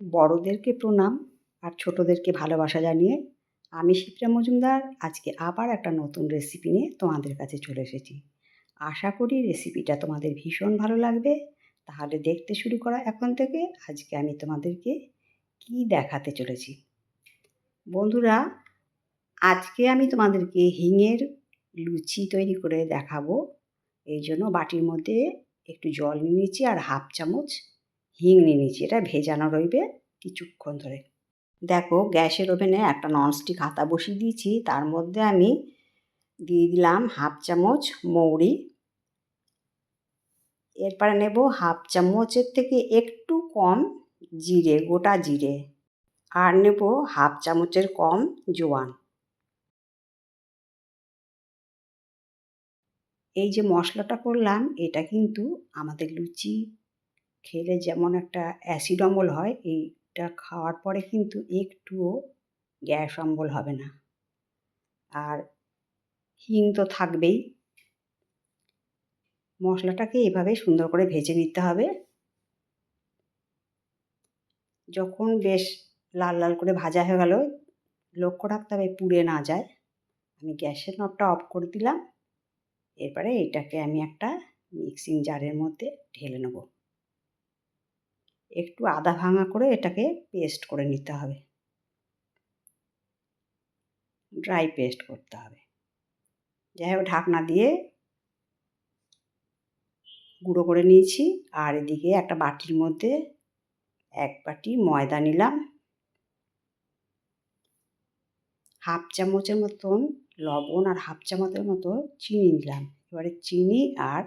বড়দেরকে প্রণাম আর ছোটোদেরকে ভালোবাসা জানিয়ে আমি শিপ্রা মজুমদার আজকে আবার একটা নতুন রেসিপি নিয়ে তোমাদের কাছে চলে এসেছি। আশা করি রেসিপিটা তোমাদের ভীষণ ভালো লাগবে। তাহলে দেখতে শুরু করা এখন থেকে আজকে আমি তোমাদেরকে কি দেখাতে চলেছি। বন্ধুরা, আজকে আমি তোমাদেরকে হিঙের লুচি তৈরি করে দেখাবো। এই জন্য বাটির মধ্যে একটু জল নিয়েছি আর হাফ চামচ হিং নিয়ে নিয়েছি। এটা ভেজানো রইবে কিছুক্ষণ ধরে। দেখো, গ্যাসের ওভেনে একটা ননস্টিক হাতা বসিয়ে দিয়েছি। তার মধ্যে আমি দিয়ে দিলাম হাফ চামচ মৌরি। এরপরে নেব হাফ চামচের থেকে একটু কম জিরে, গোটা জিরে। আর নেব হাফ চামচের কম জোয়ান। এই যে মশলাটা করলাম, এটা কিন্তু আমাদের লুচি খেলে যেমন একটা অ্যাসিড অম্বল হয়, এইটা খাওয়ার পরে কিন্তু একটুও গ্যাস অম্বল হবে না। আর হিং তো থাকবেই। মশলাটাকে এভাবে সুন্দর করে ভেজে নিতে হবে। যখন বেশ লাল লাল করে ভাজা হয়ে গেল, লক্ষ্য রাখতে হবে পুড়ে না যায়। আমি গ্যাসের নবটা অফ করে দিলাম। এরপরে এটাকে আমি একটা মিক্সিং জারের মধ্যে ঢেলে নেব। একটু আদা ভাঙা করে এটাকে পেস্ট করে নিতে হবে। ড্রাই পেস্ট করতে হবে। যাই হোক, ঢাকনা দিয়ে গুঁড়ো করে নিয়েছি। আর এদিকে একটা বাটির মধ্যে এক বাটি ময়দা নিলাম। হাফ চামচের মতন লবণ আর হাফ চামচের মতো চিনি নিলাম। এবারে চিনি আর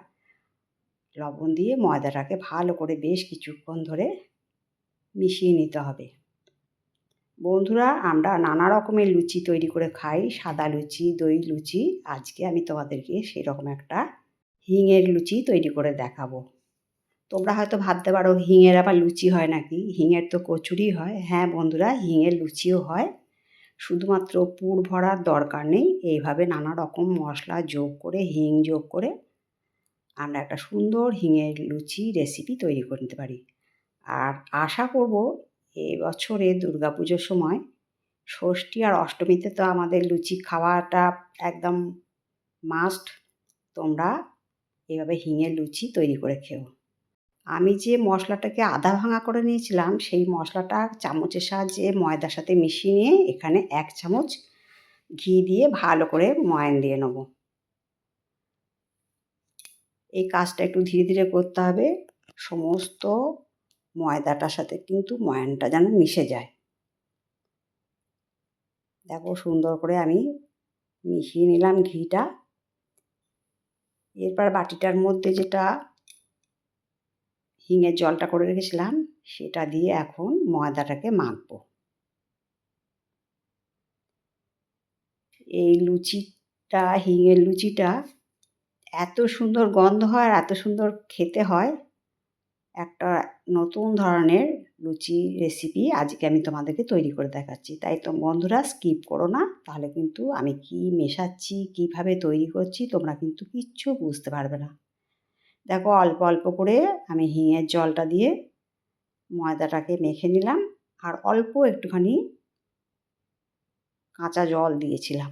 লবণ দিয়ে ময়দাটাকে ভালো করে বেশ কিছুক্ষণ ধরে মিশিয়ে নিতে হবে। বন্ধুরা, আমরা নানা রকমের লুচি তৈরি করে খাই, সাদা লুচি, দই লুচি। আজকে আমি তোমাদেরকে সেরকম একটা হিঙের লুচি তৈরি করে দেখাবো। তোমরা হয়তো ভাবতে পারো, হিঙের আবার লুচি হয় নাকি? হিঙের তো কচুরি হয়। হ্যাঁ বন্ধুরা, হিঙের লুচিও হয়। শুধুমাত্র পুর ভরার দরকার নেই। এইভাবে নানা রকম মশলা যোগ করে, হিং যোগ করে আমরা একটা সুন্দর হিঙের লুচি রেসিপি তৈরি করে নিতে পারি। আর আশা করব এবছরে পুজোর সময় ষষ্ঠী আর অষ্টমীতে তো আমাদের লুচি খাওয়াটা একদম মাস্ট তোমরা এভাবে হিঙের লুচি তৈরি করে খেও। আমি যে মশলাটাকে আধা ভাঙা করে নিয়েছিলাম, সেই মশলাটা চামচের সাহায্যে ময়দার সাথে মিশিয়ে নিয়ে এখানে এক চামচ ঘি দিয়ে ভালো করে ময়ান দিয়ে নেব। এই কাজটা একটু ধীরে ধীরে করতে হবে। সমস্ত ময়দাটার সাথে কিন্তু ময়ানটা যেন মিশে যায়। দেখো সুন্দর করে আমি মিশিয়ে নিলাম ঘিটা। এরপর বাটিটার মধ্যে যেটা হিঙের জলটা করে রেখেছিলাম, সেটা দিয়ে এখন ময়দাটাকে মাখবো। এই লুচিটা, হিঙের লুচিটা এত সুন্দর গন্ধ হয় আর এত সুন্দর খেতে হয়। একটা নতুন ধরনের লুচি রেসিপি আজকে আমি তোমাদেরকে তৈরি করে দেখাচ্ছি। তাই তো বন্ধুরা স্কিপ করো না। তাহলে কিন্তু আমি কি মেশাচ্ছি, কীভাবে তৈরি করছি তোমরা কিন্তু কিচ্ছু বুঝতে পারবে না। দেখো অল্প অল্প করে আমি হিঙের জলটা দিয়ে ময়দাটাকে মেখে নিলাম। আর অল্প একটুখানি কাঁচা জল দিয়েছিলাম।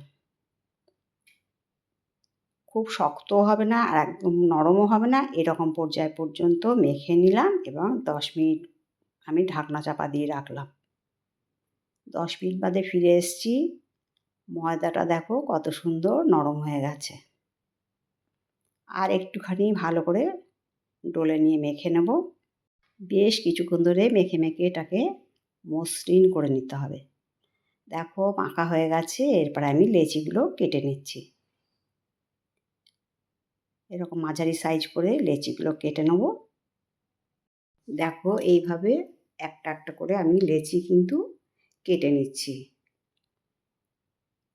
খুব শক্তও হবে না আর একদম নরমও হবে না। এরকম পর্যায় পর্যন্ত মেখে নিলাম এবং দশ মিনিট আমি ঢাকনা চাপা দিয়ে রাখলাম। দশ মিনিট বাদে ফিরে এসছি। ময়দাটা দেখো কত সুন্দর নরম হয়ে গেছে। আর একটুখানি ভালো করে ডলে নিয়ে মেখে নেব। বেশ কিছুক্ষণ ধরে মেখে মেখে এটাকে মসৃণ করে নিতে হবে। দেখো মাখা হয়ে গেছে, এরপরে আমি লেচিগুলো কেটে নিচ্ছি। এরকম মাঝারি সাইজ করে লেচিগুলো কেটে নেব। দেখো এইভাবে একটা একটা করে আমি লেচি কিন্তু কেটে নিচ্ছি।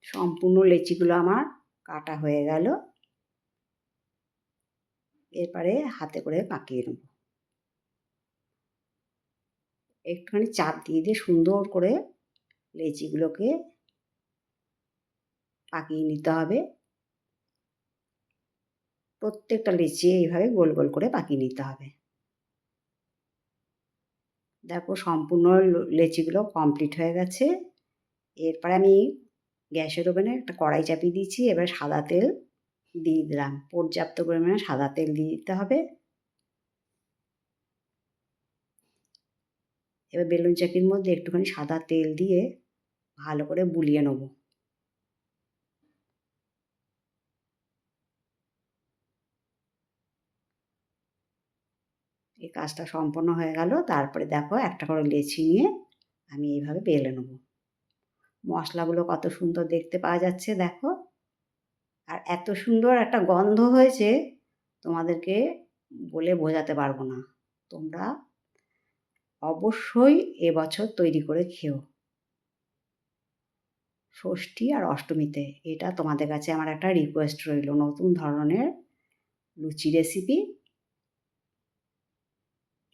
সম্পূর্ণ লেচিগুলো আমার কাটা হয়ে গেল। এরপরে হাতে করে পাকিয়ে নেব। একটুখানি চাপ দিয়ে দিয়ে সুন্দর করে লেচিগুলোকে পাকিয়ে নিতে হবে। প্রত্যেকটা লিচি এইভাবে গোল গোল করে পাকিয়ে নিতে হবে। দেখো সম্পূর্ণ লেচিগুলো কমপ্লিট হয়ে গেছে। এরপরে আমি গ্যাসের ওভেনে একটা কড়াই চাপিয়ে দিয়েছি, এবার সাদা তেল দিয়ে দিলাম। পর্যাপ্ত পরিমাণে সাদা তেল দিয়ে দিতে হবে। এবার বেলুন চাকির মধ্যে একটুখানি সাদা তেল দিয়ে ভালো করে বুলিয়ে নেব এই কাজটা সম্পন্ন হয়ে গেল। তারপরে দেখো একটা করে লেচি নিয়ে আমি এইভাবে বেলে নেব। মশলাগুলো কত সুন্দর দেখতে পাওয়া যাচ্ছে, দেখো। আর এত সুন্দর একটা গন্ধ হয়েছে, তোমাদেরকে বলে বোঝাতে পারব না। তোমরা অবশ্যই এবছর তৈরি করে খেও। ষষ্ঠী আর অষ্টমীতে এটা তোমাদের কাছে আমার একটা রিকোয়েস্ট রইল, নতুন ধরনের লুচি রেসিপি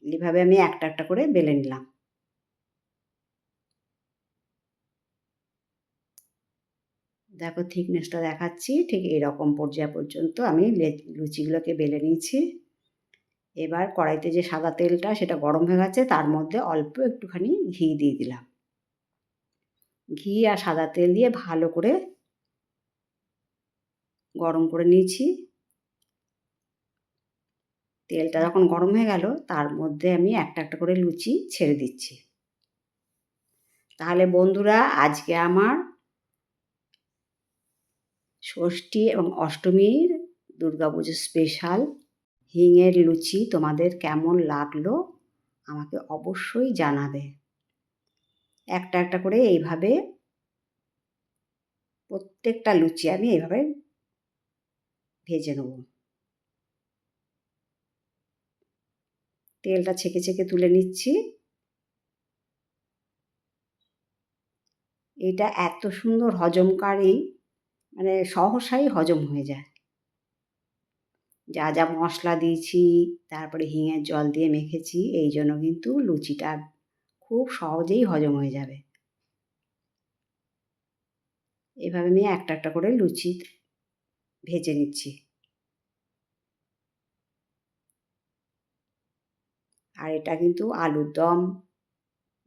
এইভাবে আমি একটা একটা করে বেলে নিলাম। দেখো থিকনেসটা দেখাচ্ছি, ঠিক এরকম পর্যায় পর্যন্ত আমি লুচিগুলোকে বেলে নিয়েছি। এবার কড়াইতে যে সাদা তেলটা সেটা গরম হয়ে গেছে, তার মধ্যে অল্প একটুখানি ঘি দিয়ে দিলাম। ঘি আর সাদা তেল দিয়ে ভালো করে গরম করে নিয়েছি। তেলটা যখন গরম হয়ে গেল, তার মধ্যে আমি একটা একটা করে লুচি ছেড়ে দিচ্ছি। তাহলে বন্ধুরা, আজকে আমার ষষ্ঠী এবং অষ্টমীর দুর্গাপুজো স্পেশাল হিঙের লুচি তোমাদের কেমন লাগল আমাকে অবশ্যই জানাবে। একটা একটা করে এইভাবে প্রত্যেকটা লুচি আমি এইভাবে ভেজে নেব। তেলটা ছেঁকে ছেঁকে তুলে নিচ্ছি। এটা এত সুন্দর হজমকারী মানে সহসাই হজম হয়ে যায়। যা যা মশলা দিয়েছি, তারপরে হিঙের জল দিয়ে মেখেছি, এই জন্য কিন্তু লুচিটা খুব সহজেই হজম হয়ে যাবে। এভাবে আমি একটা একটা করে লুচি ভেজে নিচ্ছি। আর এটা কিন্তু আলুর দম।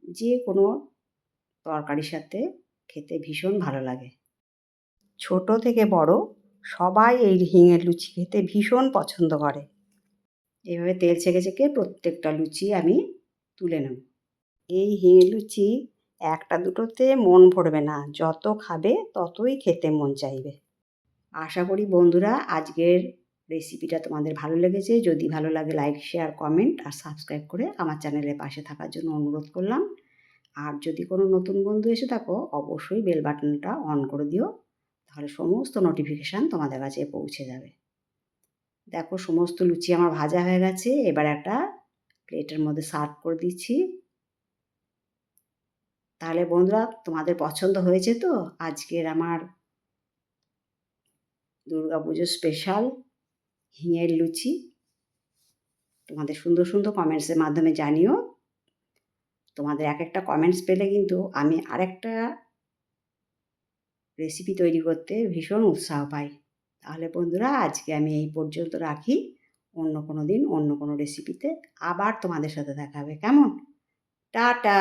যে কোনো তরকারির সাথে খেতে ভীষণ ভালো লাগে। ছোট থেকে বড় সবাই এই হিঙের লুচি খেতে ভীষণ পছন্দ করে। এভাবে তেল ছেঁকে ছেঁকে প্রত্যেকটা লুচি আমি তুলে নেব। এই হিঙের লুচি একটা দুটোতে মন ভরবে না, যত খাবে ততই খেতে মন চাইবে। আশা করি বন্ধুরা আজকের রেসিপিটা তোমাদের ভালো লেগেছে, যদি ভালো লাগে লাইক শেয়ার কমেন্ট আর সাবস্ক্রাইব করে আমার চ্যানেলের পাশে থাকার জন্য অনুরোধ করলাম। আর যদি কোনো নতুন বন্ধু এসে থাকো, অবশ্যই বেল বাটনটা অন করে দিও, তাহলে সমস্ত নোটিফিকেশান তোমাদের কাছে পৌঁছে যাবে। দেখো সমস্ত লুচি আমার ভাজা হয়ে গেছে, এবার একটা প্লেটের মধ্যে সার্ভ করে দিচ্ছি। তাহলে বন্ধুরা, তোমাদের পছন্দ হয়েছে তো? আজকের আমার দুর্গাপুজোর স্পেশাল হিঙের লুচি। তোমাদের সুন্দর সুন্দর কমেন্টসের মাধ্যমে জানিও। তোমাদের এক একটা কমেন্টস পেলে কিন্তু আমি আরেকটা রেসিপি তৈরি করতে ভীষণ উৎসাহ পাই। তাহলে বন্ধুরা, আজকে আমি এই পর্যন্ত রাখি। অন্য কোনো দিন অন্য কোনো রেসিপিতে আবার তোমাদের সাথে দেখা হবে। কেমন? টাটা!